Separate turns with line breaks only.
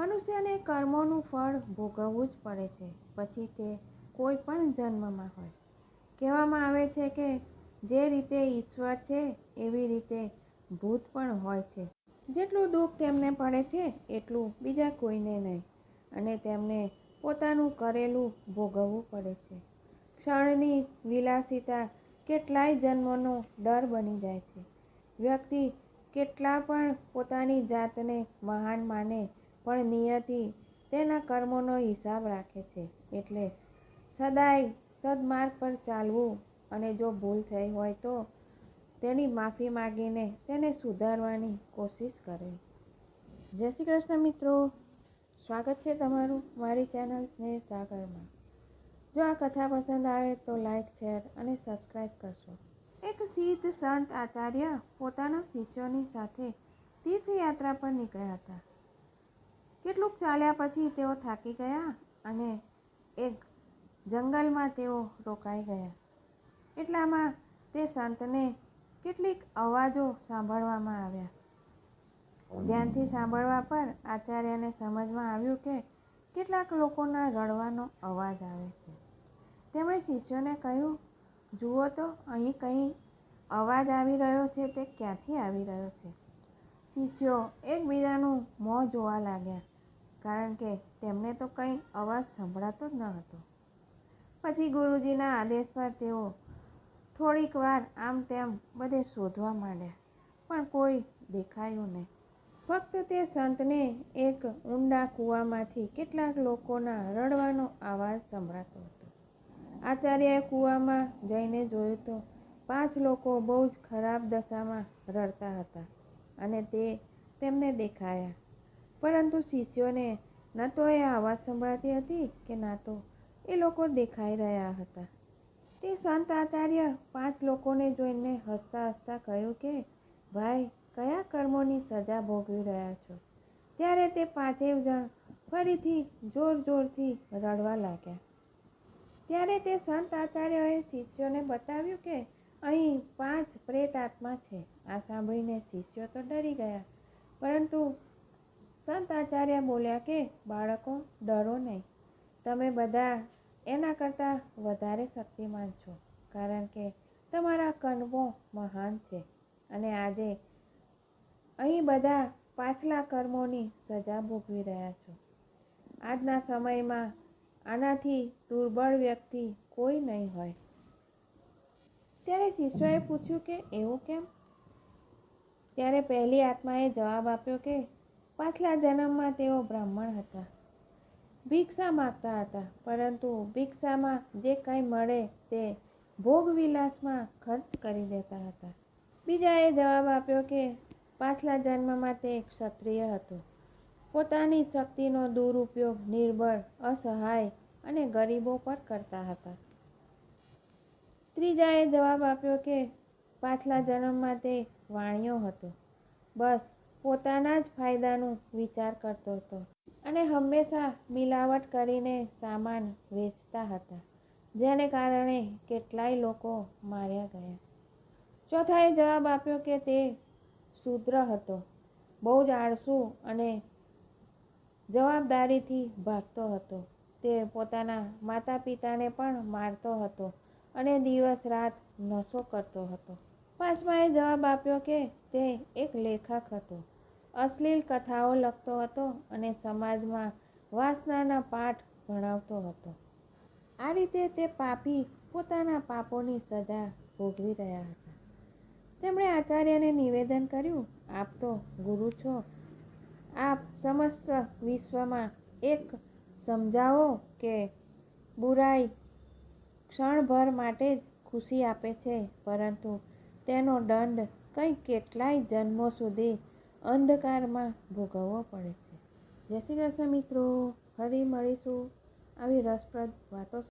મનુષ્યને કર્મોનું ફળ ભોગવવું જ પડે છે. પછી તે કોઈ પણ જન્મમાં હોય. કહેવામાં આવે છે કે જે રીતે ઈશ્વર છે, એવી રીતે ભૂત પણ હોય છે. જેટલું દુઃખ તેમને પડે છે, એટલું બીજા કોઈને નહીં. અને તેમને પોતાનું કરેલું ભોગવવું પડે છે. ક્ષણની વિલાસિતા કેટલાય જન્મોનો ડર બની જાય છે. વ્યક્તિ કેટલા પણ પોતાની જાતને મહાન માને પણ નિયતિ તેના કર્મોનો હિસાબ રાખે છે. એટલે સદાય સદમાર્ગ પર ચાલવું અને જો ભૂલ થઈ હોય તો તેની માફી માગીને તેને સુધારવાની કોશિશ કરવી જય શ્રી કૃષ્ણ મિત્રો. સ્વાગત છે તમારું મારી ચેનલ સ્નેહ સાગરમાં. જો આ કથા પસંદ આવે તો લાઈક, શેર અને સબસ્ક્રાઈબ કરશો એક સિદ્ધ સંત આચાર્ય પોતાના શિષ્યોની સાથે તીર્થયાત્રા પર નીકળ્યા હતા. કેટલુંક ચાલ્યા પછી તેઓ થાકી ગયા અને એક જંગલમાં તેઓ રોકાઈ ગયા. એટલામાં તે સંતને કેટલીક અવાજો સાંભળવામાં આવ્યા. ધ્યાનથી સાંભળવા પર આચાર્યને સમજમાં આવ્યું કે કેટલાક લોકોના રડવાનો અવાજ આવે છે. તેમણે શિષ્યોને કહ્યું, જુઓ તો, અહીં કંઈ અવાજ આવી રહ્યો છે, તે ક્યાંથી આવી રહ્યો છે? શિષ્યો એકબીજાનું મોં જોવા લાગ્યા. કારણ કે તેમને તો કંઈ અવાજ સંભળાતો જ ન હતો. પછી ગુરુજીના આદેશ પર તેઓ થોડીક વાર આમ તેમ બધે શોધવા માંડ્યા, પણ કોઈ દેખાયું નહીં. ફક્ત તે સંતને એક ઊંડા કૂવામાંથી કેટલાક લોકોના રડવાનો અવાજ સંભળાતો હતો. આચાર્યએ કૂવામાં જઈને જોયું તો પાંચ લોકો બહુ જ ખરાબ દશામાં રડતા હતા અને તે તેમને દેખાયા. પરંતુ શિષ્યોને ન તો એ અવાજ સંભળાતી હતી કે ના તો એ લોકો દેખાઈ રહ્યા હતા. તે સંત આચાર્ય પાંચ લોકોને જોઈને હસતા હસતા કહ્યું કે, ભાઈ, કયા કર્મોની સજા ભોગવી રહ્યા છો? ત્યારે તે પાંચેય જણ ફરીથી જોર જોરથી રડવા લાગ્યા. ત્યારે તે સંત આચાર્યએ શિષ્યોને બતાવ્યું કે, અહીં પાંચ પ્રેત આત્મા છે. આ સાંભળીને શિષ્યો તો ડરી ગયા, પરંતુ સંત આચાર્ય બોલ્યા કે, બાળકો, ડરો નહીં. તમે બધા એના કરતાં વધારે શક્તિમાન છો, કારણ કે તમારા કર્મો મહાન છે. અને આજે અહીં બધા પાછલા કર્મોની સજા ભોગવી રહ્યા છો. આજના સમયમાં આનાથી દુર્બળ વ્યક્તિ કોઈ નહીં હોય. ત્યારે શિષ્યોએ પૂછ્યું કે, એવું કેમ? ત્યારે પહેલી આત્માએ જવાબ આપ્યો કે પાછલા જન્મમાં તેઓ બ્રાહ્મણ હતા. ભિક્ષા માગતા હતા, પરંતુ ભિક્ષામાં જે કંઈ મળે તે ભોગવિલાસમાં ખર્ચ કરી દેતા હતા. બીજાએ જવાબ આપ્યો કે, પાછલા જન્મમાં તે ક્ષત્રિય હતો. પોતાની શક્તિનો દુરુપયોગ નિર્બળ, અસહાય અને ગરીબો પર કરતા હતા. ત્રીજાએ જવાબ આપ્યો કે, પાછલા જન્મમાં તે વાણિયો હતો. બસ પોતાના જ ફાયદાનું વિચાર કરતો હતો અને હંમેશા મિલાવટ કરીને સામાન વેચતા હતા, જેને કારણે કેટલાય લોકો માર્યા ગયા. ચોથાએ જવાબ આપ્યો કે તે શૂદ્ર હતો, બહુ જ આળસુ અને જવાબદારીથી ભાગતો હતો. તે પોતાના માતા પિતાને પણ મારતો હતો અને દિવસ રાત નશો કરતો હતો. પાંચમાએ જવાબ આપ્યો કે તે એક લેખક હતો. અશ્લીલ કથાઓ લખતો હતો અને સમાજમાં વાસનાના પાઠ ભણાવતો હતો. આ રીતે તે પાપી પોતાના પાપોની સજા ભોગવી રહ્યા હતા. તેમણે આચાર્યને નિવેદન કર્યું, આપ તો ગુરુ છો. આપ સમસ્ત વિશ્વમાં એક સમજાવો કે બુરાઈ ક્ષણભર માટે જ ખુશી આપે છે, પરંતુ તેનો દંડ કંઈ કેટલાય જન્મો સુધી અંધકારમાં ભોગવવો પડે છે. જય શ્રી કૃષ્ણ મિત્રો, ફરી મળીશું આવી રસપ્રદ વાતો